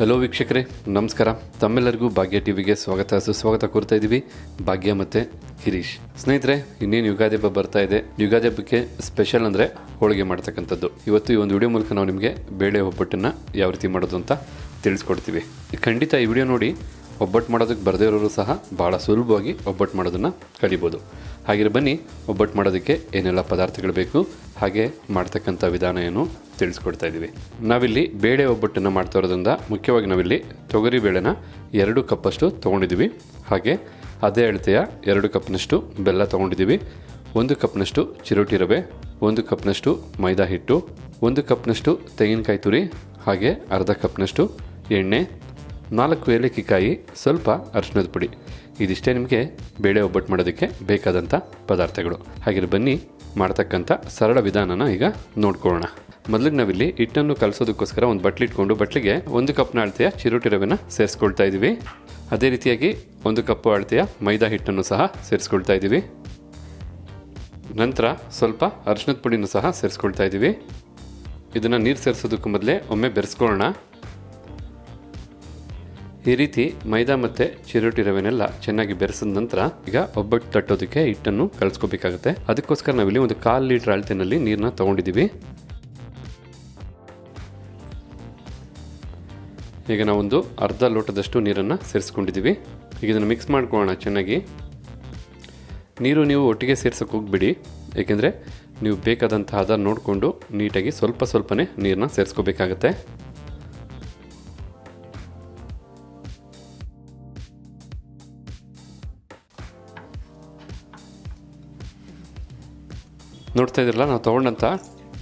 Hello ವೀಕ್ಷಕರೇ. ನಮಸ್ಕಾರ. ತಮ್ಮೆಲ್ಲರಿಗೂ ಭಾಗ್ಯ ಟಿವಿಗೆ ಸ್ವಾಗತ. ಸುಸ್ವಾಗತ ಕೋರ್ತಾ ಇದ್ದೀವಿ. ಭಾಗ್ಯ ಮತ್ತು ಗಿರೀಶ್. ಸ್ನೇಹಿತರೆ, ಇನ್ನೇನು ಯುಗಾದಿ ಹಬ್ಬ ಬರ್ತಾ ಇದೆ. ಯುಗಾದಿ ಹಬ್ಬಕ್ಕೆ ಸ್ಪೆಷಲ್ ಅಂದರೆ ಹೋಳಿಗೆ ಮಾಡ್ತಕ್ಕಂಥದ್ದು. ಇವತ್ತು ಈ ಒಂದು ವಿಡಿಯೋ ಮೂಲಕ ನಾವು ನಿಮಗೆ ಬೇಳೆ ಒಬ್ಬಟ್ಟನ್ನು ಯಾವ ರೀತಿ ಮಾಡೋದು ಅಂತ ತಿಳಿಸ್ಕೊಡ್ತೀವಿ. ಖಂಡಿತ ಈ ವಿಡಿಯೋ ನೋಡಿ ಒಬ್ಬಟ್ಟು ಮಾಡೋದಕ್ಕೆ ಬರದೇ ಇರೋರು ಸಹ ಭಾಳ ಸುಲಭವಾಗಿ ಒಬ್ಬಟ್ಟು ಮಾಡೋದನ್ನು ಕಲಿಬೋದು. ಹಾಗೆ ಬನ್ನಿ, ಒಬ್ಬಟ್ಟು ಮಾಡೋದಕ್ಕೆ ಏನೆಲ್ಲ ಪದಾರ್ಥಗಳು ಬೇಕು, ಹಾಗೆ ಮಾಡ್ತಕ್ಕಂಥ ವಿಧಾನ ಏನು ತಿಳಿಸ್ಕೊಡ್ತಾ ಇದ್ದೀವಿ. ನಾವಿಲ್ಲಿ ಬೇಳೆ ಒಬ್ಬಟ್ಟನ್ನು ಮಾಡ್ತಾ ಇರೋದ್ರಿಂದ ಮುಖ್ಯವಾಗಿ ನಾವಿಲ್ಲಿ ತೊಗರಿ ಬೇಳೆನ ಎರಡು ಕಪ್ಪಷ್ಟು ತೊಗೊಂಡಿದ್ದೀವಿ. ಹಾಗೆ ಅದೇ ಅಳತೆಯ ಎರಡು ಕಪ್ನಷ್ಟು ಬೆಲ್ಲ ತೊಗೊಂಡಿದ್ದೀವಿ. ಒಂದು ಕಪ್ನಷ್ಟು ಚಿರೋಟಿ ರವೆ, ಒಂದು ಕಪ್ನಷ್ಟು ಮೈದಾ ಹಿಟ್ಟು, ಒಂದು ಕಪ್ನಷ್ಟು ತೆಂಗಿನಕಾಯಿ ತುರಿ, ಹಾಗೆ ಅರ್ಧ ಕಪ್ನಷ್ಟು ಎಣ್ಣೆ, ನಾಲ್ಕು ಏಲಕ್ಕಿಕಾಯಿ ಸ್ವಲ್ಪ ಅರಿಶಿನದ ಪುಡಿ. ಇದಿಷ್ಟೇ ನಿಮಗೆ ಬೇಳೆ ಒಬ್ಬಟ್ಟು ಮಾಡೋದಕ್ಕೆ ಬೇಕಾದಂಥ ಪದಾರ್ಥಗಳು. ಹಾಗೆ ಬನ್ನಿ ಮಾಡ್ತಕ್ಕಂಥ ಸರಳ ವಿಧಾನನ ಈಗ ನೋಡ್ಕೊಳ್ಳೋಣ. ಮೊದಲಿಗೆ ನಾವಿಲ್ಲಿ ಹಿಟ್ಟನ್ನು ಕಲಸೋದಕ್ಕೋಸ್ಕರ ಒಂದು ಬಟ್ಲಿ ಇಟ್ಕೊಂಡು ಬಟ್ಲಿಗೆ ಒಂದು ಕಪ್ನ ಅಳತೆಯ ಚಿರುಟಿ ರವೆನ ಸೇರಿಸ್ಕೊಳ್ತಾ ಇದ್ದೀವಿ. ಅದೇ ರೀತಿಯಾಗಿ ಒಂದು ಕಪ್ಪು ಅಳತೆಯ ಮೈದಾ ಹಿಟ್ಟನ್ನು ಸಹ ಸೇರಿಸ್ಕೊಳ್ತಾ ಇದ್ದೀವಿ. ನಂತರ ಸ್ವಲ್ಪ ಅರಿಶಿನದ ಪುಡಿನೂ ಸಹ ಸೇರಿಸ್ಕೊಳ್ತಾ ಇದ್ದೀವಿ. ಇದನ್ನು ನೀರು ಸೇರಿಸೋದಕ್ಕೂ ಮೊದಲೇ ಒಮ್ಮೆ ಬೆರೆಸ್ಕೊಳ್ಳೋಣ. ಈ ರೀತಿ ಮೈದಾ ಮತ್ತು ಚಿರೋಟಿ ರವೆನೆಲ್ಲ ಚೆನ್ನಾಗಿ ಬೆರೆಸಿದ ನಂತರ ಈಗ ಒಬ್ಬಟ್ಟು ತಟ್ಟೋದಕ್ಕೆ ಹಿಟ್ಟನ್ನು ಕಳಿಸ್ಕೋಬೇಕಾಗುತ್ತೆ. ಅದಕ್ಕೋಸ್ಕರ ನಾವಿಲ್ಲಿ ಒಂದು ಕಾಲು ಲೀಟರ್ ಅಳತೆನಲ್ಲಿ ನೀರನ್ನ ತಗೊಂಡಿದ್ದೀವಿ. ಈಗ ನಾವೊಂದು ಅರ್ಧ ಲೋಟದಷ್ಟು ನೀರನ್ನು ಸೇರಿಸ್ಕೊಂಡಿದ್ದೀವಿ. ಈಗ ಇದನ್ನು ಮಿಕ್ಸ್ ಮಾಡ್ಕೊಳ್ಳೋಣ ಚೆನ್ನಾಗಿ. ನೀರು ನೀವು ಒಟ್ಟಿಗೆ ಸೇರ್ಸೋಕೆ ಹೋಗ್ಬಿಡಿ. ಏಕೆಂದರೆ ನೀವು ಬೇಕಾದಂತಹ ಹದ ನೋಡಿಕೊಂಡು ನೀಟಾಗಿ ಸ್ವಲ್ಪ ಸ್ವಲ್ಪನೇ ನೀರನ್ನ ಸೇರಿಸ್ಕೋಬೇಕಾಗತ್ತೆ. ನೋಡ್ತಾ ಇದ್ರಲ್ಲ, ನಾವು ತೊಗೊಂಡಂಥ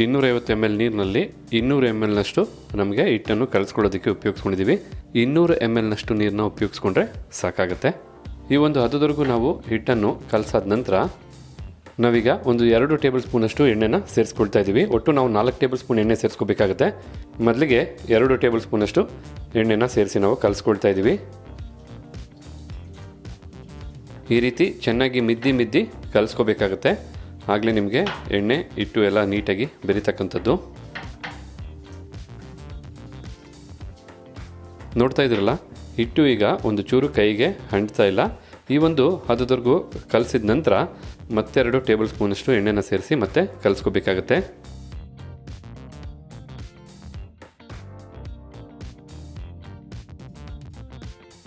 ಇನ್ನೂರೈವತ್ತು ಎಂ ಎಲ್ ನೀರಿನಲ್ಲಿ ಇನ್ನೂರು ಎಂ ಎಲ್ನಷ್ಟು ನಮಗೆ ಹಿಟ್ಟನ್ನು ಕಲಿಸ್ಕೊಳ್ಳೋದಕ್ಕೆ ಉಪಯೋಗಿಸ್ಕೊಂಡಿದ್ದೀವಿ. ಇನ್ನೂರು ಎಂ ಎಲ್ನಷ್ಟು ನೀರನ್ನ ಉಪಯೋಗಿಸ್ಕೊಂಡ್ರೆ ಸಾಕಾಗುತ್ತೆ. ಈ ಒಂದು ಹದದವರೆಗೂ ನಾವು ಹಿಟ್ಟನ್ನು ಕಲಸಾದ ನಂತರ ನಾವೀಗ ಒಂದು ಎರಡು ಟೇಬಲ್ ಸ್ಪೂನಷ್ಟು ಎಣ್ಣೆನ ಸೇರಿಸ್ಕೊಳ್ತಾ ಇದ್ದೀವಿ. ಒಟ್ಟು ನಾವು ನಾಲ್ಕು ಟೇಬಲ್ ಸ್ಪೂನ್ ಎಣ್ಣೆ ಸೇರಿಸ್ಕೋಬೇಕಾಗುತ್ತೆ. ಮೊದಲಿಗೆ ಎರಡು ಟೇಬಲ್ ಸ್ಪೂನಷ್ಟು ಎಣ್ಣೆನ ಸೇರಿಸಿ ನಾವು ಕಲಿಸ್ಕೊಳ್ತಾ ಇದ್ದೀವಿ. ಈ ರೀತಿ ಚೆನ್ನಾಗಿ ಮಿದ್ದಿ ಮಿದ್ದಿ ಕಲಿಸ್ಕೋಬೇಕಾಗತ್ತೆ. ಆಗಲೇ ನಿಮಗೆ ಎಣ್ಣೆ ಹಿಟ್ಟು ಎಲ್ಲ ನೀಟಾಗಿ ಬೆರಿತಕ್ಕಂಥದ್ದು. ನೋಡ್ತಾ ಇದ್ರಲ್ಲ ಹಿಟ್ಟು ಈಗ ಒಂದು ಚೂರು ಕೈಗೆ ಅಂಟ್ತಾ ಇಲ್ಲ. ಈ ಒಂದು ಹದದವರೆಗೂ ಕಲಸಿದ ನಂತರ ಮತ್ತೆರಡು ಟೇಬಲ್ ಸ್ಪೂನಷ್ಟು ಎಣ್ಣೆನ ಸೇರಿಸಿ ಮತ್ತೆ ಕಲಿಸ್ಕೋಬೇಕಾಗತ್ತೆ.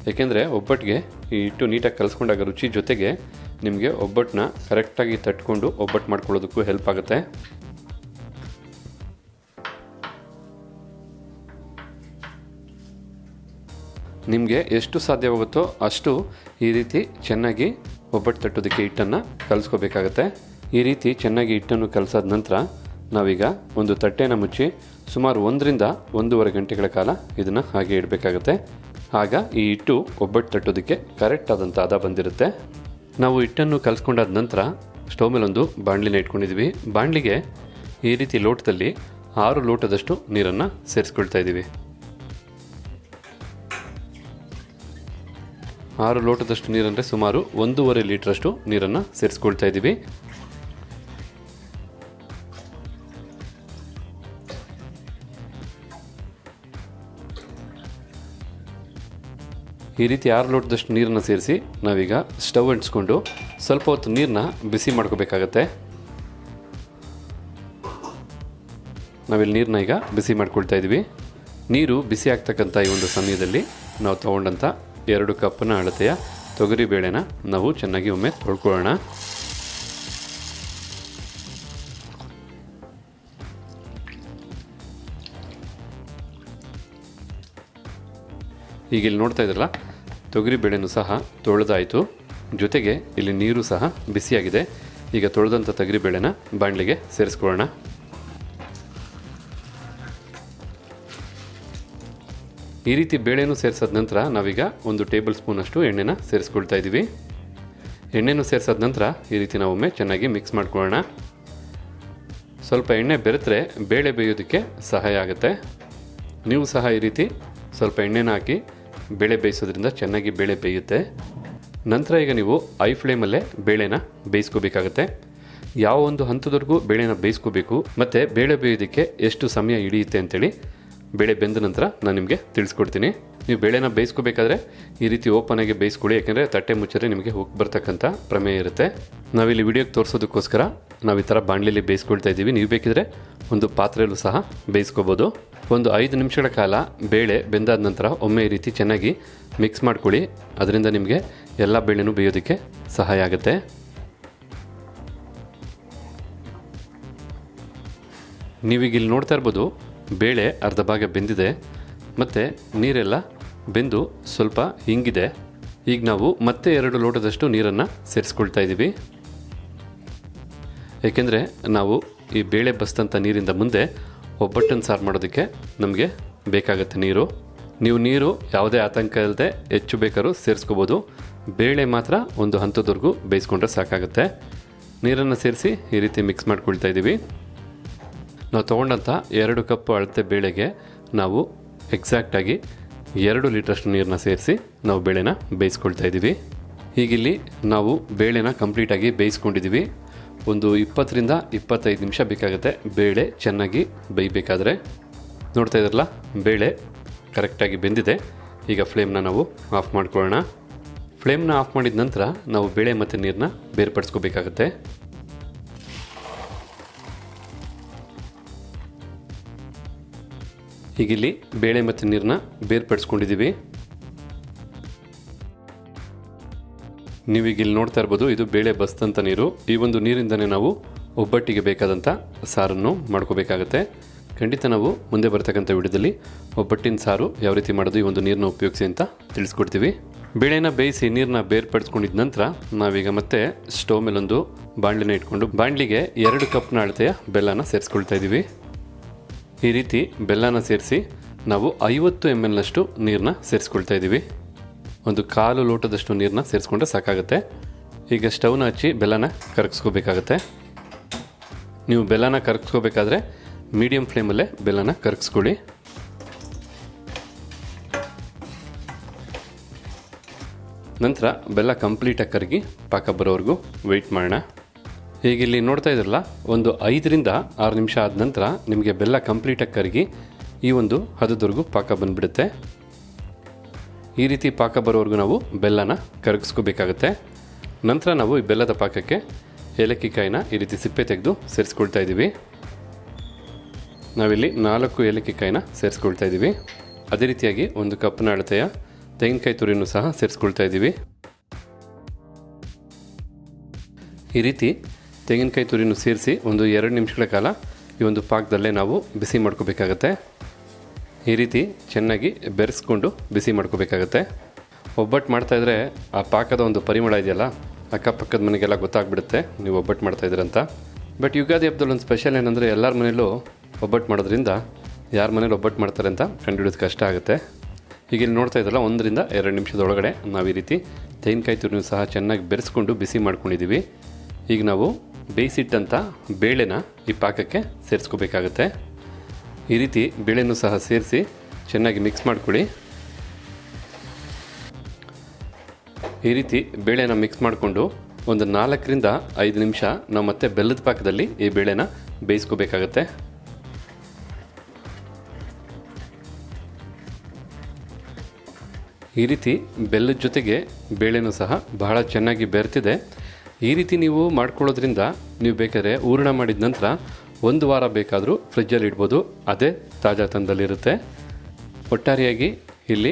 ಏಕೆಂದರೆ ಒಬ್ಬಟ್ಟಿಗೆ ಈ ಹಿಟ್ಟು ನೀಟಾಗಿ ಕಲಿಸ್ಕೊಂಡಾಗ ರುಚಿ ಜೊತೆಗೆ ನಿಮಗೆ ಒಬ್ಬಟ್ಟನ್ನ ಕರೆಕ್ಟಾಗಿ ತಟ್ಕೊಂಡು ಒಬ್ಬಟ್ಟು ಮಾಡ್ಕೊಳ್ಳೋದಕ್ಕೂ ಹೆಲ್ಪ್ ಆಗುತ್ತೆ. ನಿಮಗೆ ಎಷ್ಟು ಸಾಧ್ಯವಾಗುತ್ತೋ ಅಷ್ಟು ಈ ರೀತಿ ಚೆನ್ನಾಗಿ ಒಬ್ಬಟ್ಟು ತಟ್ಟೋದಕ್ಕೆ ಹಿಟ್ಟನ್ನು ಕಲಿಸ್ಕೋಬೇಕಾಗತ್ತೆ. ಈ ರೀತಿ ಚೆನ್ನಾಗಿ ಹಿಟ್ಟನ್ನು ಕಲಸಾದ ನಂತರ ನಾವೀಗ ಒಂದು ತಟ್ಟೆನ ಮುಚ್ಚಿ ಸುಮಾರು ಒಂದರಿಂದ ಒಂದೂವರೆ ಗಂಟೆಗಳ ಕಾಲ ಇದನ್ನು ಹಾಗೆ ಇಡಬೇಕಾಗತ್ತೆ. ಆಗ ಈ ಹಿಟ್ಟು ಒಬ್ಬಟ್ಟು ತಟ್ಟೋದಕ್ಕೆ ಕರೆಕ್ಟ್ ಆದಂಥ ಹದ ಬಂದಿರುತ್ತೆ. ನಾವು ಹಿಟ್ಟನ್ನು ಕಲಿಸ್ಕೊಂಡಾದ ನಂತರ ಸ್ಟವ್ ಮೇಲೆ ಒಂದು ಬಾಣಲಿನ ಇಟ್ಕೊಂಡಿದ್ದೀವಿ ಬಾಣಲಿಗೆ ಈ ರೀತಿ ಲೋಟದಲ್ಲಿ ಆರು ಲೋಟದಷ್ಟು ನೀರನ್ನು ಸೇರಿಸ್ಕೊಳ್ತಾ ಇದ್ದೀವಿ ಆರು ಲೋಟದಷ್ಟು ನೀರಂದರೆ ಸುಮಾರು ಒಂದೂವರೆ ಲೀಟ್ರಷ್ಟು ನೀರನ್ನು ಸೇರಿಸ್ಕೊಳ್ತಾ ಇದ್ದೀವಿ ಈ ರೀತಿ ಆರು ಲೋಟದಷ್ಟು ನೀರನ್ನು ಸೇರಿಸಿ ನಾವೀಗ ಸ್ಟವ್ ಅಂಟಿಸ್ಕೊಂಡು ಸ್ವಲ್ಪ ಹೊತ್ತು ನೀರನ್ನ ಬಿಸಿ ಮಾಡ್ಕೋಬೇಕಾಗತ್ತೆ. ನಾವಿಲ್ಲಿ ನೀರನ್ನ ಈಗ ಬಿಸಿ ಮಾಡ್ಕೊಳ್ತಾ ಇದ್ದೀವಿ. ನೀರು ಬಿಸಿ ಆಗ್ತಕ್ಕಂಥ ಈ ಒಂದು ಸಮಯದಲ್ಲಿ ನಾವು ತೊಗೊಂಡಂಥ ಎರಡು ಕಪ್ಪನ್ನ ಅಳತೆಯ ತೊಗರಿ ಬೇಳೆನ ನಾವು ಚೆನ್ನಾಗಿ ಒಮ್ಮೆ ತೊಳ್ಕೊಳ್ಳೋಣ. ಈಗ ಇಲ್ಲಿ ನೋಡ್ತಾ ಇದ್ರಲ್ಲ ತೊಗರಿ ಬೇಳೆನೂ ಸಹ ತೊಳೆದಾಯಿತು. ಜೊತೆಗೆ ಇಲ್ಲಿ ನೀರು ಸಹ ಬಿಸಿಯಾಗಿದೆ. ಈಗ ತೊಳೆದಂಥ ತೊಗರಿ ಬೇಳೆನ ಬಾಣಲಿಗೆ ಸೇರಿಸ್ಕೊಳ್ಳೋಣ. ಈ ರೀತಿ ಬೇಳೆನೂ ಸೇರಿಸಿದ ನಂತರ ನಾವೀಗ ಒಂದು ಟೇಬಲ್ ಸ್ಪೂನಷ್ಟು ಎಣ್ಣೆನ ಸೇರಿಸ್ಕೊಳ್ತಾ ಇದ್ದೀವಿ. ಎಣ್ಣೆನೂ ಸೇರಿಸಾದ ನಂತರ ಈ ರೀತಿ ನಾವೊಮ್ಮೆ ಚೆನ್ನಾಗಿ ಮಿಕ್ಸ್ ಮಾಡ್ಕೊಳ್ಳೋಣ. ಸ್ವಲ್ಪ ಎಣ್ಣೆ ಬೆರೆತರೆ ಬೇಳೆ ಬೇಯೋದಕ್ಕೆ ಸಹಾಯ ಆಗುತ್ತೆ. ನೀವು ಸಹ ಈ ರೀತಿ ಸ್ವಲ್ಪ ಎಣ್ಣೆನ ಹಾಕಿ ಬೇಳೆ ಬೇಯಿಸೋದ್ರಿಂದ ಚೆನ್ನಾಗಿ ಬೇಳೆ ಬೇಯುತ್ತೆ. ನಂತರ ಈಗ ನೀವು ಐ ಫ್ಲೇಮಲ್ಲೇ ಬೇಳೆನ ಬೇಯಿಸ್ಕೋಬೇಕಾಗತ್ತೆ. ಯಾವ ಒಂದು ಹಂತದವರೆಗೂ ಬೇಳೆನ ಬೇಯಿಸ್ಕೋಬೇಕು, ಮತ್ತು ಬೇಳೆ ಬೇಯೋದಕ್ಕೆ ಎಷ್ಟು ಸಮಯ ಹಿಡಿಯುತ್ತೆ ಅಂತೇಳಿ ಬೇಳೆ ಬೆಂದ ನಂತರ ನಾನು ನಿಮಗೆ ತಿಳಿಸ್ಕೊಡ್ತೀನಿ. ನೀವು ಬೇಳೆನ ಬೇಯಿಸ್ಕೋಬೇಕಾದ್ರೆ ಈ ರೀತಿ ಓಪನ್ ಆಗಿ ಬೇಯಿಸ್ಕೊಳ್ಳಿ, ಯಾಕೆಂದರೆ ತಟ್ಟೆ ಮುಚ್ಚರೆ ನಿಮಗೆ ಹೋಗಿ ಬರ್ತಕ್ಕಂಥ ಪ್ರಮೇಯ ಇರುತ್ತೆ. ನಾವಿಲ್ಲಿ ವಿಡಿಯೋಗೆ ತೋರಿಸೋದಕ್ಕೋಸ್ಕರ ನಾವು ಈ ಥರ ಬಾಣಲೆಯಲ್ಲಿ ಬೇಯಿಸ್ಕೊಳ್ತಾ ಇದ್ದೀವಿ. ನೀವು ಬೇಕಿದ್ರೆ ಒಂದು ಪಾತ್ರೆಯಲ್ಲೂ ಸಹ ಬೇಯಿಸ್ಕೋಬೋದು. ಒಂದು ಐದು ನಿಮಿಷಗಳ ಕಾಲ ಬೇಳೆ ಬೆಂದಾದ ನಂತರ ಒಮ್ಮೆ ಈ ರೀತಿ ಚೆನ್ನಾಗಿ ಮಿಕ್ಸ್ ಮಾಡ್ಕೊಳ್ಳಿ. ಅದರಿಂದ ನಿಮಗೆ ಎಲ್ಲ ಬೇಳೆನೂ ಬೇಯೋದಕ್ಕೆ ಸಹಾಯ ಆಗುತ್ತೆ. ನೀವೀಗ ಇಲ್ಲಿ ನೋಡ್ತಾ ಇರ್ಬೋದು ಬೇಳೆ ಅರ್ಧ ಭಾಗ ಬೆಂದಿದೆ, ಮತ್ತು ನೀರೆಲ್ಲ ಬೆಂದು ಸ್ವಲ್ಪ ಹಿಂಗಿದೆ. ಈಗ ನಾವು ಮತ್ತೆ ಎರಡು ಲೋಟದಷ್ಟು ನೀರನ್ನು ಸೇರಿಸ್ಕೊಳ್ತಾ ಇದ್ದೀವಿ ಏಕೆಂದರೆ ನಾವು ಈ ಬೇಳೆ ಬಸ್ತಂಥ ನೀರಿಂದ ಮುಂದೆ ಒಬ್ಬಟ್ಟನ್ನು ಸಾರು ಮಾಡೋದಕ್ಕೆ ನಮಗೆ ಬೇಕಾಗುತ್ತೆ ನೀರು. ನೀವು ನೀರು ಯಾವುದೇ ಆತಂಕ ಇಲ್ಲದೆ ಹೆಚ್ಚು ಬೇಕಾದ್ರೂ ಸೇರಿಸ್ಕೋಬೋದು. ಬೇಳೆ ಮಾತ್ರ ಒಂದು ಹಂತದವರೆಗೂ ಬೇಯಿಸ್ಕೊಂಡ್ರೆ ಸಾಕಾಗುತ್ತೆ. ನೀರನ್ನು ಸೇರಿಸಿ ಈ ರೀತಿ ಮಿಕ್ಸ್ ಮಾಡ್ಕೊಳ್ತಾ ಇದ್ದೀವಿ ನಾವು ತೊಗೊಂಡಂಥ ಎರಡು ಕಪ್ ಅಳತೆ ಬೇಳೆಗೆ ನಾವು ಎಕ್ಸಾಕ್ಟಾಗಿ ಎರಡು ಲೀಟ್ರಷ್ಟು ನೀರನ್ನ ಸೇರಿಸಿ ನಾವು ಬೇಳೆನ ಬೇಯಿಸ್ಕೊಳ್ತಾ ಇದ್ದೀವಿ. ಹೀಗಿಲ್ಲಿ ನಾವು ಬೇಳೆನ ಕಂಪ್ಲೀಟಾಗಿ ಬೇಯಿಸ್ಕೊಂಡಿದ್ದೀವಿ. ಒಂದು ಇಪ್ಪತ್ತರಿಂದ ಇಪ್ಪತ್ತೈದು ನಿಮಿಷ ಬೇಕಾಗುತ್ತೆ ಬೇಳೆ ಚೆನ್ನಾಗಿ ಬೇಯಬೇಕಾದ್ರೆ. ನೋಡ್ತಾ ಇದ್ರಲ್ಲ, ಬೇಳೆ ಕರೆಕ್ಟಾಗಿ ಬೆಂದಿದೆ. ಈಗ ಫ್ಲೇಮ್ನ ನಾವು ಆಫ್ ಮಾಡ್ಕೊಳ್ಳೋಣ. ಫ್ಲೇಮ್ನ ಆಫ್ ಮಾಡಿದ ನಂತರ ನಾವು ಬೇಳೆ ಮತ್ತು ನೀರನ್ನ ಬೇರ್ಪಡಿಸ್ಕೋಬೇಕಾಗತ್ತೆ. ಹೀಗಿಲ್ಲಿ ಬೇಳೆ ಮತ್ತು ನೀರನ್ನ ಬೇರ್ಪಡಿಸ್ಕೊಂಡಿದ್ದೀವಿ. ನೀವೀಗ ಇಲ್ಲಿ ನೋಡ್ತಾ ಇರ್ಬೋದು, ಇದು ಬೇಳೆ ಬಸ್ದಂಥ ನೀರು. ಈ ಒಂದು ನೀರಿಂದನೇ ನಾವು ಒಬ್ಬಟ್ಟಿಗೆ ಬೇಕಾದಂಥ ಸಾರನ್ನು ಮಾಡ್ಕೋಬೇಕಾಗತ್ತೆ. ಖಂಡಿತ ನಾವು ಮುಂದೆ ಬರ್ತಕ್ಕಂಥ ವಿಡಿಯೋದಲ್ಲಿ ಒಬ್ಬಟ್ಟಿನ ಸಾರು ಯಾವ ರೀತಿ ಮಾಡೋದು, ಈ ಒಂದು ನೀರನ್ನ ಉಪಯೋಗಿಸಿ ಅಂತ ತಿಳಿಸ್ಕೊಡ್ತೀವಿ. ಬೇಳೆನ ಬೇಯಿಸಿ ನೀರನ್ನ ಬೇರ್ಪಡಿಸ್ಕೊಂಡಿದ ನಂತರ ನಾವೀಗ ಮತ್ತೆ ಸ್ಟವ್ ಮೇಲೊಂದು ಬಾಣಲಿನ ಇಟ್ಕೊಂಡು, ಬಾಣಲಿಗೆ ಎರಡು ಕಪ್ನ ಅಳತೆಯ ಬೆಲ್ಲನ ಸೇರಿಸ್ಕೊಳ್ತಾ ಇದ್ದೀವಿ. ಈ ರೀತಿ ಬೆಲ್ಲನ ಸೇರಿಸಿ ನಾವು ಐವತ್ತು ಎಂ ಎಲ್ನಷ್ಟು ನೀರನ್ನ ಸೇರಿಸ್ಕೊಳ್ತಾ ಇದ್ದೀವಿ. ಒಂದು ಕಾಲು ಲೋಟದಷ್ಟು ನೀರನ್ನ ಸೇರಿಸ್ಕೊಂಡ್ರೆ ಸಾಕಾಗುತ್ತೆ. ಈಗ ಸ್ಟವ್ನ ಹಚ್ಚಿ ಬೆಲ್ಲನ ಕರಗಿಸ್ಕೋಬೇಕಾಗತ್ತೆ. ನೀವು ಬೆಲ್ಲನ ಕರಗಿಸ್ಕೋಬೇಕಾದ್ರೆ ಮೀಡಿಯಮ್ ಫ್ಲೇಮಲ್ಲೇ ಬೆಲ್ಲನ ಕರಗಿಸ್ಕೊಳ್ಳಿ. ನಂತರ ಬೆಲ್ಲ ಕಂಪ್ಲೀಟಾಗಿ ಕರಗಿ ಪಾಕ ಬರೋವರೆಗೂ ವೆಯ್ಟ್ ಮಾಡೋಣ. ಈಗ ಇಲ್ಲಿ ನೋಡ್ತಾ ಇದ್ರಲ್ಲ, ಒಂದು ಐದರಿಂದ ಆರು ನಿಮಿಷ ಆದ ನಂತರ ನಿಮಗೆ ಬೆಲ್ಲ ಕಂಪ್ಲೀಟಾಗಿ ಕರಗಿ ಈ ಒಂದು ಹದದವರೆಗೂ ಪಾಕ ಬಂದುಬಿಡುತ್ತೆ. ಈ ರೀತಿ ಪಾಕ ಬರೋವರೆಗೂ ನಾವು ಬೆಲ್ಲನ ಕರಗಿಸ್ಕೋಬೇಕಾಗತ್ತೆ. ನಂತರ ನಾವು ಈ ಬೆಲ್ಲದ ಪಾಕಕ್ಕೆ ಏಲಕ್ಕಿ ಕಾಯಿನ ಈ ರೀತಿ ಸಿಪ್ಪೆ ತೆಗೆದು ಸೇರಿಸ್ಕೊಳ್ತಾ ಇದ್ದೀವಿ. ನಾವಿಲ್ಲಿ ನಾಲ್ಕು ಏಲಕ್ಕಿ ಕಾಯಿನ ಸೇರಿಸ್ಕೊಳ್ತಾ ಇದ್ದೀವಿ. ಅದೇ ರೀತಿಯಾಗಿ ಒಂದು ಕಪ್ನ ಅಳತೆಯ ತೆಂಗಿನಕಾಯಿ ತುರಿಯನ್ನು ಸಹ ಸೇರಿಸ್ಕೊಳ್ತಾ ಇದ್ದೀವಿ. ಈ ರೀತಿ ತೆಂಗಿನಕಾಯಿ ತುರಿನ ಸೇರಿಸಿ ಒಂದು ಎರಡು ನಿಮಿಷಗಳ ಕಾಲ ಈ ಒಂದು ಪಾಕದಲ್ಲೇ ನಾವು ಬಿಸಿ ಮಾಡ್ಕೋಬೇಕಾಗತ್ತೆ. ಈ ರೀತಿ ಚೆನ್ನಾಗಿ ಬೆರೆಸ್ಕೊಂಡು ಬಿಸಿ ಮಾಡ್ಕೋಬೇಕಾಗತ್ತೆ. ಒಬ್ಬಟ್ಟು ಮಾಡ್ತಾಯಿದ್ರೆ ಆ ಪಾಕದ ಒಂದು ಪರಿಮಳ ಇದೆಯಲ್ಲ, ಅಕ್ಕಪಕ್ಕದ ಮನೆಗೆಲ್ಲ ಗೊತ್ತಾಗ್ಬಿಡುತ್ತೆ ನೀವು ಒಬ್ಬಟ್ಟು ಮಾಡ್ತಾಯಿದ್ದೀರಂತ ಬಟ್ ಯುಗಾದಿ ಹಬ್ಬದಲ್ಲಿ ಒಂದು ಸ್ಪೆಷಲ್ ಏನಂದರೆ ಎಲ್ಲರ ಮನೇಲೂ ಒಬ್ಬಟ್ಟು ಮಾಡೋದ್ರಿಂದ ಯಾರ ಮನೇಲಿ ಒಬ್ಬಟ್ಟು ಮಾಡ್ತಾರೆ ಅಂತ ಕಂಡುಹಿಡಿಯೋದು ಕಷ್ಟ ಆಗುತ್ತೆ. ಈಗ ಇಲ್ಲಿ ನೋಡ್ತಾ ಇದ್ದಲ್ಲ, ಒಂದರಿಂದ ಎರಡು ನಿಮಿಷದೊಳಗಡೆ ನಾವು ಈ ರೀತಿ ತೆಂಗಿನಕಾಯಿ ತುರಿನೂ ಸಹ ಚೆನ್ನಾಗಿ ಬೆರೆಸ್ಕೊಂಡು ಬಿಸಿ ಮಾಡ್ಕೊಂಡಿದ್ದೀವಿ. ಈಗ ನಾವು ಬೇಯಿಸಿಟ್ಟಂಥ ಬೇಳೆನ ಈ ಪಾಕಕ್ಕೆ ಸೇರಿಸ್ಕೋಬೇಕಾಗತ್ತೆ. ಈ ರೀತಿ ಬೇಳೆನೂ ಸಹ ಸೇರಿಸಿ ಚೆನ್ನಾಗಿ ಮಿಕ್ಸ್ ಮಾಡಿಕೊಡಿ ಈ ರೀತಿ ಬೇಳೆನ ಮಿಕ್ಸ್ ಮಾಡಿಕೊಂಡು ಒಂದು ನಾಲ್ಕರಿಂದ ಐದು ನಿಮಿಷ ನಾವು ಮತ್ತೆ ಬೆಲ್ಲದ ಪಾಕದಲ್ಲಿ ಈ ಬೇಳೆನ ಬೇಯಿಸ್ಕೋಬೇಕಾಗತ್ತೆ. ಈ ರೀತಿ ಬೆಲ್ಲದ ಜೊತೆಗೆ ಬೇಳೆನೂ ಸಹ ಬಹಳ ಚೆನ್ನಾಗಿ ಬೆರೆತಿದೆ. ಈ ರೀತಿ ನೀವು ಮಾಡ್ಕೊಳ್ಳೋದ್ರಿಂದ ನೀವು ಬೇಕಾದ್ರೆ ಹೂರಣ ಮಾಡಿದ ನಂತರ ಒಂದು ವಾರ ಬೇಕಾದರೂ ಫ್ರಿಜ್ಜಲ್ಲಿ ಇಡ್ಬೋದು. ಅದೇ ತಾಜಾತನದಲ್ಲಿರುತ್ತೆ ಒಟ್ಟಾರೆಯಾಗಿ ಇಲ್ಲಿ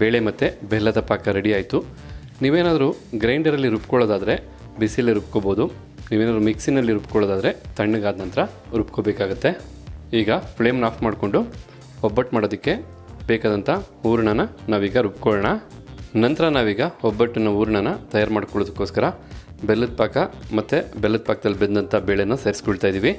ಬೇಳೆ ಮತ್ತು ಬೆಲ್ಲದ ಪಾಕ ರೆಡಿ ಆಯಿತು. ನೀವೇನಾದರೂ ಗ್ರೈಂಡರಲ್ಲಿ ರುಬ್ಕೊಳ್ಳೋದಾದರೆ ಬಿಸಿಲೇ ರುಬ್ಕೋಬೋದು. ನೀವೇನಾದರೂ ಮಿಕ್ಸಿನಲ್ಲಿ ರುಬ್ಕೊಳ್ಳೋದಾದರೆ ತಣ್ಣಗಾದ ನಂತರ ರುಬ್ಕೋಬೇಕಾಗತ್ತೆ. ಈಗ ಫ್ಲೇಮ್ನ ಆಫ್ ಮಾಡಿಕೊಂಡು ಒಬ್ಬಟ್ಟು ಮಾಡೋದಕ್ಕೆ ಬೇಕಾದಂಥ ಹೂರಣನ ನಾವೀಗ ರುಬ್ಕೊಳ್ಳೋಣ. ನಂತರ ನಾವೀಗ ಒಬ್ಬಟ್ಟನ್ನು ಹೂರಣನ ತಯಾರು ಮಾಡ್ಕೊಳ್ಳೋದಕ್ಕೋಸ್ಕರ ಬೆಲ್ಲದ ಪಾಕ ಮತ್ತು ಬೆಲ್ಲದ ಪಾಕದಲ್ಲಿ ಬೆಂದಂಥ ಬೇಳೆನ ಸೇರಿಸ್ಕೊಳ್ತಾ ಇದ್ದೀವಿ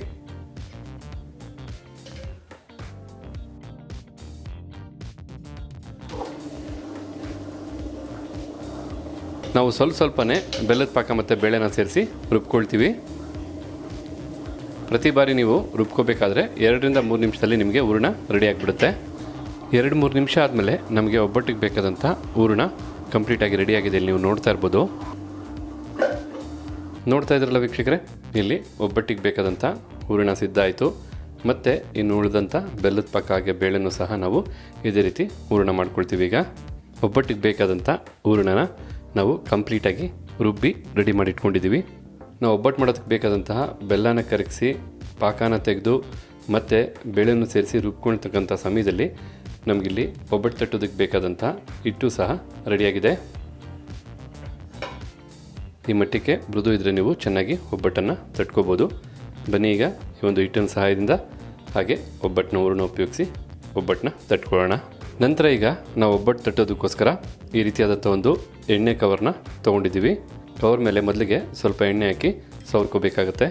ನಾವು ಸ್ವಲ್ಪ ಸ್ವಲ್ಪನೇ ಬೆಲ್ಲದ ಪಾಕ ಮತ್ತು ಬೇಳೆನ ಸೇರಿಸಿ ರುಬ್ಕೊಳ್ತೀವಿ. ಪ್ರತಿ ಬಾರಿ ನೀವು ರುಬ್ಕೋಬೇಕಾದ್ರೆ ಎರಡರಿಂದ ಮೂರು ನಿಮಿಷದಲ್ಲಿ ನಿಮಗೆ ಹೂರಣ ರೆಡಿ ಆಗಿಬಿಡುತ್ತೆ. ಎರಡು ಮೂರು ನಿಮಿಷ ಆದಮೇಲೆ ನಮಗೆ ಒಬ್ಬಟ್ಟಿಗೆ ಬೇಕಾದಂಥ ಹೂರಣ ಕಂಪ್ಲೀಟಾಗಿ ರೆಡಿಯಾಗಿದೆ ನೀವು ನೋಡ್ತಾ ಇರ್ಬೋದು. ನೋಡ್ತಾ ಇದ್ರಲ್ಲ ವೀಕ್ಷಕರೇ? ಇಲ್ಲಿ ಒಬ್ಬಟ್ಟಿಗೆ ಬೇಕಾದಂಥ ಹೂರಣ ಸಿದ್ಧ ಆಯಿತು. ಮತ್ತು ಇನ್ನು ಉಳಿದಂಥ ಬೆಲ್ಲದ ಪಕ್ಕ ಹಾಗೆ ಬೇಳೆನೂ ಸಹ ನಾವು ಇದೇ ರೀತಿ ಹೂರಣ ಮಾಡ್ಕೊಳ್ತೀವಿ ಈಗ. ಒಬ್ಬಟ್ಟಿಗೆ ಬೇಕಾದಂಥ ಹೂರಣನ ನಾವು ಕಂಪ್ಲೀಟಾಗಿ ರುಬ್ಬಿ ರೆಡಿ ಮಾಡಿ ಇಟ್ಕೊಂಡಿದ್ದೀವಿ. ನಾವು ಒಬ್ಬಟ್ಟು ಮಾಡೋದಕ್ಕೆ ಬೇಕಾದಂತಹ ಬೆಲ್ಲನ ಕರಗಿಸಿ, ಪಾಕನ ತೆಗೆದು, ಮತ್ತು ಬೇಳೆಯನ್ನು ಸೇರಿಸಿ ರುಬ್ಕೊಳ್ತಕ್ಕಂಥ ಸಮಯದಲ್ಲಿ ನಮಗಿಲ್ಲಿ ಒಬ್ಬಟ್ಟು ತಟ್ಟೋದಕ್ಕೆ ಬೇಕಾದಂಥ ಹಿಟ್ಟು ಸಹ ರೆಡಿಯಾಗಿದೆ ಈ ಮಟ್ಟಕ್ಕೆ ಮೃದು ಇದ್ದರೆ ನೀವು ಚೆನ್ನಾಗಿ ಒಬ್ಬಟ್ಟನ್ನು ತಟ್ಕೋಬೋದು. ಬನ್ನಿ ಈಗ ಈ ಒಂದು ಹಿಟ್ಟಿನ ಸಹಾಯದಿಂದ ಹಾಗೆ ಒಬ್ಬಟ್ಟನ್ನ ಊರನ್ನ ಉಪಯೋಗಿಸಿ ಒಬ್ಬಟ್ಟನ್ನ ತಟ್ಕೊಳ್ಳೋಣ. ನಂತರ ಈಗ ನಾವು ಒಬ್ಬಟ್ಟು ತಟ್ಟೋದಕ್ಕೋಸ್ಕರ ಈ ರೀತಿಯಾದಂಥ ಒಂದು ಎಣ್ಣೆ ಕವರ್ನ ತೊಗೊಂಡಿದ್ದೀವಿ. ಕವರ್ ಮೇಲೆ ಮೊದಲಿಗೆ ಸ್ವಲ್ಪ ಎಣ್ಣೆ ಹಾಕಿ ಸವರ್ಕೋಬೇಕಾಗತ್ತೆ.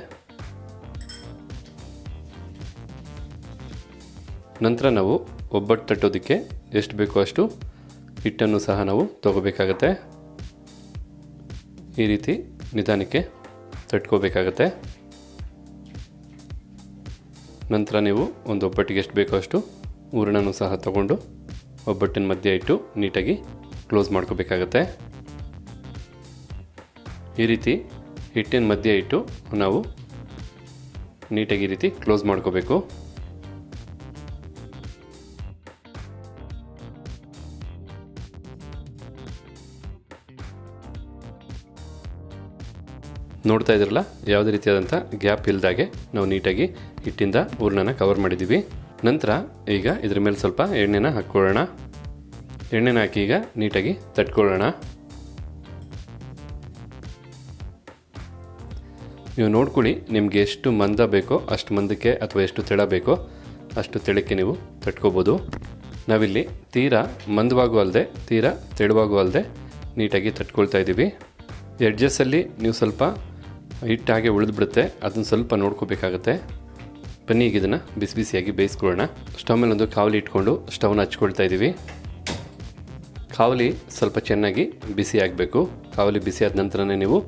ನಂತರ ನಾವು ಒಬ್ಬಟ್ಟು ತಟ್ಟೋದಕ್ಕೆ ಎಷ್ಟು ಬೇಕೋ ಅಷ್ಟು ಹಿಟ್ಟನ್ನು ಸಹ ನಾವು ತಗೋಬೇಕಾಗತ್ತೆ. ಈ ರೀತಿ ನಿಧಾನಕ್ಕೆ ತಟ್ಕೋಬೇಕಾಗತ್ತೆ. ನಂತರ ನೀವು ಒಂದು ಒಬ್ಬಟ್ಟಿಗೆ ಎಷ್ಟು ಬೇಕೋ ಅಷ್ಟು ಹೂರಣನೂ ಸಹ ತಗೊಂಡು ಒಬ್ಬಟ್ಟಿನ ಮಧ್ಯೆ ಇಟ್ಟು ನೀಟಾಗಿ ಕ್ಲೋಸ್ ಮಾಡ್ಕೋಬೇಕಾಗತ್ತೆ. ಈ ರೀತಿ ಹಿಟ್ಟಿನ ಮಧ್ಯೆ ಇಟ್ಟು ನಾವು ನೀಟಾಗಿ ಈ ರೀತಿ ಕ್ಲೋಸ್ ಮಾಡ್ಕೋಬೇಕು. ನೋಡ್ತಾ ಇದ್ರಲ್ಲ, ಯಾವುದೇ ರೀತಿಯಾದಂಥ ಗ್ಯಾಪ್ ಇಲ್ದಾಗೆ ನಾವು ನೀಟಾಗಿ ಹಿಟ್ಟಿಂದ ಹೂರ್ಣನ ಕವರ್ ಮಾಡಿದ್ದೀವಿ ನಂತರ ಈಗ ಇದ್ರ ಮೇಲೆ ಸ್ವಲ್ಪ ಎಣ್ಣೆನ ಹಾಕ್ಕೊಳ್ಳೋಣ. ಎಣ್ಣೆನ ಹಾಕಿ ಈಗ ನೀಟಾಗಿ ತಟ್ಕೊಳ್ಳೋಣ. ನೀವು ನೋಡ್ಕೊಳ್ಳಿ ನಿಮಗೆ ಎಷ್ಟು ಮಂದ ಬೇಕೋ ಅಷ್ಟು ಮಂದಕ್ಕೆ ಅಥವಾ ಎಷ್ಟು ತೆಳ ಬೇಕೋ ಅಷ್ಟು ತೆಳಕ್ಕೆ ನೀವು ತಟ್ಕೋಬೋದು. ನಾವಿಲ್ಲಿ ತೀರಾ ಮಂದವಾಗೂ ಅಲ್ಲದೆ ತೀರಾ ತೆಳುವಾಗೂ ಅಲ್ಲದೆ ನೀಟಾಗಿ ತಟ್ಕೊಳ್ತಾ ಇದ್ದೀವಿ. ಎಡ್ಜಸ್ಸಲ್ಲಿ ನೀವು ಸ್ವಲ್ಪ ಹಿಟ್ಟು ಹಾಗೆ ಉಳಿದ್ಬಿಡುತ್ತೆ. ಅದನ್ನು ಸ್ವಲ್ಪ ನೋಡ್ಕೋಬೇಕಾಗತ್ತೆ. ಬನ್ನಿ ಈಗ ಇದನ್ನು ಬಿಸಿ ಬಿಸಿಯಾಗಿ ಬೇಯಿಸ್ಕೊಳ್ಳೋಣ. ಸ್ಟವ್ ಮೇಲೆ ಒಂದು ಕಾವಲಿ ಇಟ್ಕೊಂಡು ಸ್ಟವ್ನ ಹಚ್ಕೊಳ್ತಾ ಇದ್ದೀವಿ ಕಾವಲಿ ಸ್ವಲ್ಪ ಚೆನ್ನಾಗಿ ಬಿಸಿ ಆಗಬೇಕು. ಕಾವಲಿ ಬಿಸಿ ಆದ ನಂತರನೇ ನೀವು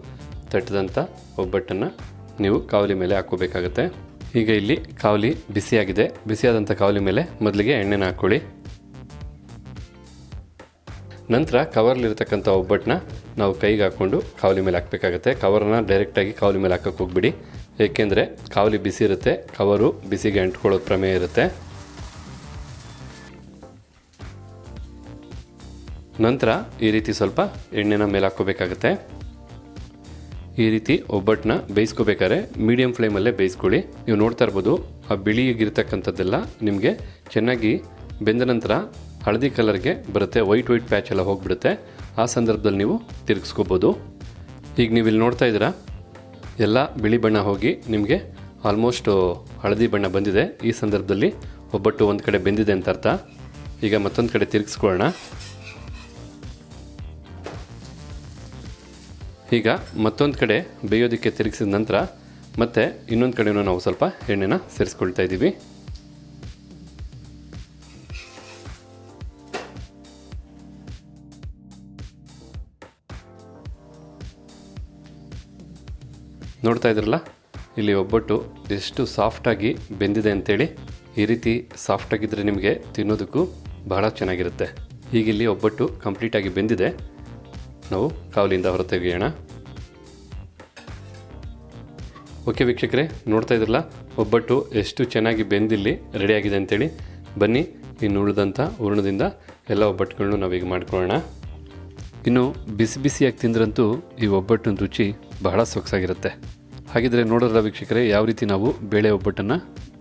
ತಟ್ಟದಂಥ ಒಬ್ಬಟ್ಟನ್ನು ನೀವು ಕಾವಲಿ ಮೇಲೆ ಹಾಕ್ಕೋಬೇಕಾಗತ್ತೆ. ಈಗ ಇಲ್ಲಿ ಕಾವಲಿ ಬಿಸಿಯಾಗಿದೆ. ಬಿಸಿಯಾದಂಥ ಕಾವಲಿ ಮೇಲೆ ಮೊದಲಿಗೆ ಎಣ್ಣೆನ ಹಾಕ್ಕೊಳ್ಳಿ ನಂತರ ಕವರ್ಲಿರತಕ್ಕಂಥ ಒಬ್ಬಟ್ಟನ್ನ ನಾವು ಕೈಗೆ ಹಾಕ್ಕೊಂಡು ಕಾವಲಿ ಮೇಲೆ ಹಾಕಬೇಕಾಗತ್ತೆ. ಕವರನ್ನ ಡೈರೆಕ್ಟಾಗಿ ಕಾವಲಿ ಮೇಲೆ ಹಾಕಕ್ಕೆ ಹೋಗ್ಬಿಡಿ. ಏಕೆಂದರೆ ಕಾವಲಿ ಬಿಸಿ ಇರುತ್ತೆ, ಕವರು ಬಿಸಿಗೆ ಅಂಟ್ಕೊಳ್ಳೋದು ಪ್ರಮೇಯ ಇರುತ್ತೆ. ನಂತರ ಈ ರೀತಿ ಸ್ವಲ್ಪ ಎಣ್ಣೆನ ಮೇಲೆ ಹಾಕ್ಕೋಬೇಕಾಗತ್ತೆ. ಈ ರೀತಿ ಒಬ್ಬಟ್ಟನ್ನ ಬೇಯಿಸ್ಕೋಬೇಕಾದ್ರೆ ಮೀಡಿಯಂ ಫ್ಲೇಮಲ್ಲೇ ಬೇಯಿಸ್ಕೊಳ್ಳಿ. ನೀವು ನೋಡ್ತಾ ಇರ್ಬೋದು, ಆ ಬಿಳಿಗಿರ್ತಕ್ಕಂಥದ್ದೆಲ್ಲ ನಿಮಗೆ ಚೆನ್ನಾಗಿ ಬೆಂದ ನಂತರ ಹಳದಿ ಕಲರ್ಗೆ ಬರುತ್ತೆ ವೈಟ್ ವೈಟ್ ಪ್ಯಾಚ್ ಎಲ್ಲ ಹೋಗಿಬಿಡುತ್ತೆ. ಆ ಸಂದರ್ಭದಲ್ಲಿ ನೀವು ತಿರುಗಿಸ್ಕೋಬೋದು. ಈಗ ನೀವು ಇಲ್ಲಿ ನೋಡ್ತಾ ಇದ್ದೀರಾ? ಎಲ್ಲ ಬಿಳಿ ಬಣ್ಣ ಹೋಗಿ ನಿಮಗೆ ಆಲ್ಮೋಸ್ಟ್ ಹಳದಿ ಬಣ್ಣ ಬಂದಿದೆ. ಈ ಸಂದರ್ಭದಲ್ಲಿ ಒಬ್ಬಟ್ಟು ಒಂದು ಕಡೆ ಬೆಂದಿದೆ ಅಂತ ಅರ್ಥ. ಈಗ ಮತ್ತೊಂದು ಕಡೆ ತಿರುಗಿಸ್ಕೊಳ್ಳೋಣ. ಈಗ ಮತ್ತೊಂದು ಕಡೆ ಬೇಯೋದಕ್ಕೆ ತಿರುಗಿಸಿದ ನಂತರ ಮತ್ತೆ ಇನ್ನೊಂದು ಕಡೆಯೂ ನಾವು ಸ್ವಲ್ಪ ಎಣ್ಣೆನ ಸೇರಿಸ್ಕೊಳ್ತಾ ಇದ್ದೀವಿ. ನೋಡ್ತಾ ಇದ್ರಲ್ಲ? ಇಲ್ಲಿ ಒಬ್ಬಟ್ಟು ಎಷ್ಟು ಸಾಫ್ಟಾಗಿ ಬೆಂದಿದೆ ಅಂತೇಳಿ ಈ ರೀತಿ ಸಾಫ್ಟಾಗಿದ್ದರೆ ನಿಮಗೆ ತಿನ್ನೋದಕ್ಕೂ ಬಹಳ ಚೆನ್ನಾಗಿರುತ್ತೆ. ಈಗ ಇಲ್ಲಿ ಒಬ್ಬಟ್ಟು ಕಂಪ್ಲೀಟಾಗಿ ಬೆಂದಿದೆ. ನಾವು ಕಾವಲಿಯಿಂದ ಹೊರತೆಗೆಯೋಣ. ಓಕೆ ವೀಕ್ಷಕರೇ, ನೋಡ್ತಾ ಇದ್ರಲ್ಲ? ಒಬ್ಬಟ್ಟು ಎಷ್ಟು ಚೆನ್ನಾಗಿ ಬೆಂದಿಲ್ಲಿ ರೆಡಿಯಾಗಿದೆ ಅಂತೇಳಿ ಬನ್ನಿ, ಇನ್ನು ಉಳಿದಂಥ ಹೂರ್ಣದಿಂದ ಎಲ್ಲ ಒಬ್ಬಟ್ಟುಗಳನ್ನು ನಾವೀಗ ಮಾಡ್ಕೊಳ್ಳೋಣ. ಇನ್ನು ಬಿಸಿ ಬಿಸಿಯಾಗಿ ತಿಂದ್ರಂತೂ ಈ ಒಬ್ಬಟ್ಟಿನ ರುಚಿ ಬಹಳ ಸೊಗಸಾಗಿರುತ್ತೆ. ಹಾಗಿದ್ರೆ ನೋಡೋದ್ರ ವೀಕ್ಷಕರೇ, ಯಾವ ರೀತಿ ನಾವು ಬೇಳೆ ಒಬ್ಬಟ್ಟನ್ನು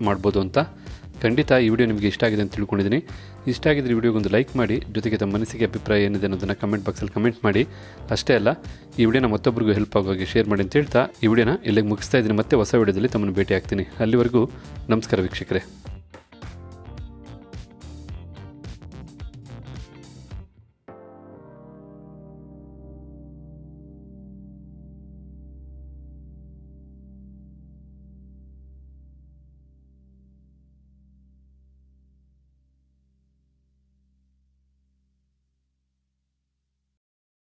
ಮಾಡ್ಬೋದು ಅಂತ ಖಂಡಿತ ಈ ವಿಡಿಯೋ ನಿಮಗೆ ಇಷ್ಟ ಆಗಿದೆ ಅಂತ ತಿಳ್ಕೊಂಡಿದ್ದೀನಿ. ಇಷ್ಟ ಆಗಿದ್ರೆ ವಿಡಿಯೋಗೊಂದು ಲೈಕ್ ಮಾಡಿ, ಜೊತೆಗೆ ತಮ್ಮ ಮನಸ್ಸಿಗೆ ಅಭಿಪ್ರಾಯ ಏನಿದೆ ಅನ್ನೋದನ್ನು ಕಮೆಂಟ್ ಬಾಕ್ಸಲ್ಲಿ ಕಮೆಂಟ್ ಮಾಡಿ. ಅಷ್ಟೇ ಅಲ್ಲ, ಈ ವಿಡಿಯೋನ ಮತ್ತೊಬ್ಬರಿಗೂ ಹೆಲ್ಪ್ ಆಗೋಗಿ ಶೇರ್ ಮಾಡಿ ಅಂತ ಹೇಳ್ತಾ, ಈ ವಿಡಿಯೋನ ಇಲ್ಲಿಗೆ ಮುಗಿಸ್ತಾ ಇದ್ದೀನಿ. ಮತ್ತೆ ಹೊಸ ವಿಡಿಯೋದಲ್ಲಿ ತಮ್ಮನ್ನು ಭೇಟಿ ಆಗ್ತೀನಿ ಅಲ್ಲಿವರೆಗೂ ನಮಸ್ಕಾರ ವೀಕ್ಷಕರೇ.